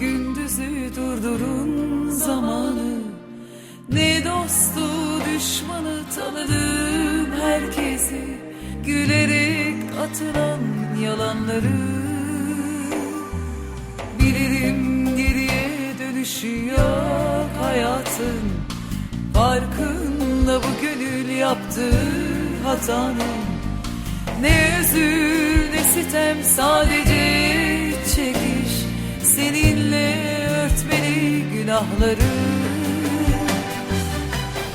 gündüzü durdurun zamanı. Ne dostu düşmanı tanıdım herkesi Gülerek atılan yalanları. Bilirim geriye dönüşü yok hayatın Farkında bu gönül yaptığı hatanın. Ne üzül ne sitem sadece Seninle örtmeli günahları.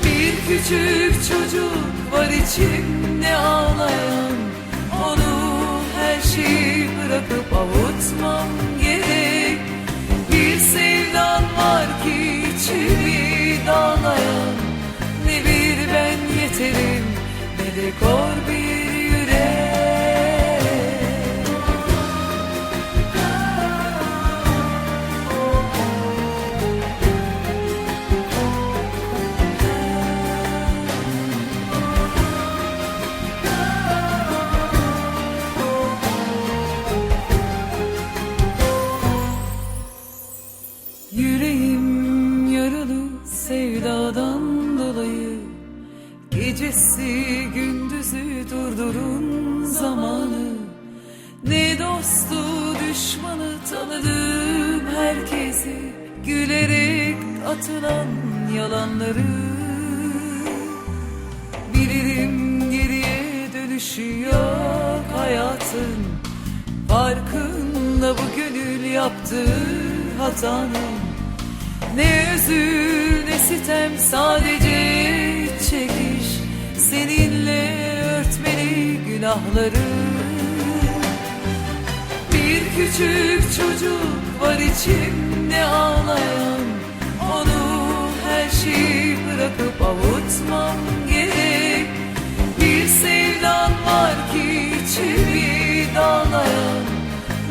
Bir küçük çocuk var içimde ağlayan Onu her şeyi bırakıp avutmam gerek. Bir sevdan var ki içimi dağlayan Ne bir ben yeterim ne de kor bir sevdadan dolayı Gecesi gündüzü durdurun zamanı. Ne dostu düşmanı tanıdım herkesi Gülerek atılan yalanları Bilirim geriye dönüşü yok hayatın. Farkında bu gönül yaptığı hatanın. Ne üzül sitem sadece çekiş. Seninle örtmeli günahları. Bir küçük çocuk var içimde ağlayan. Onu her şeyi bırakıp avutmam gerek. Bir sevdan var ki içimi dağlayan.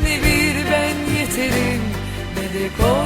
Ne bir ben yeterim ne de kor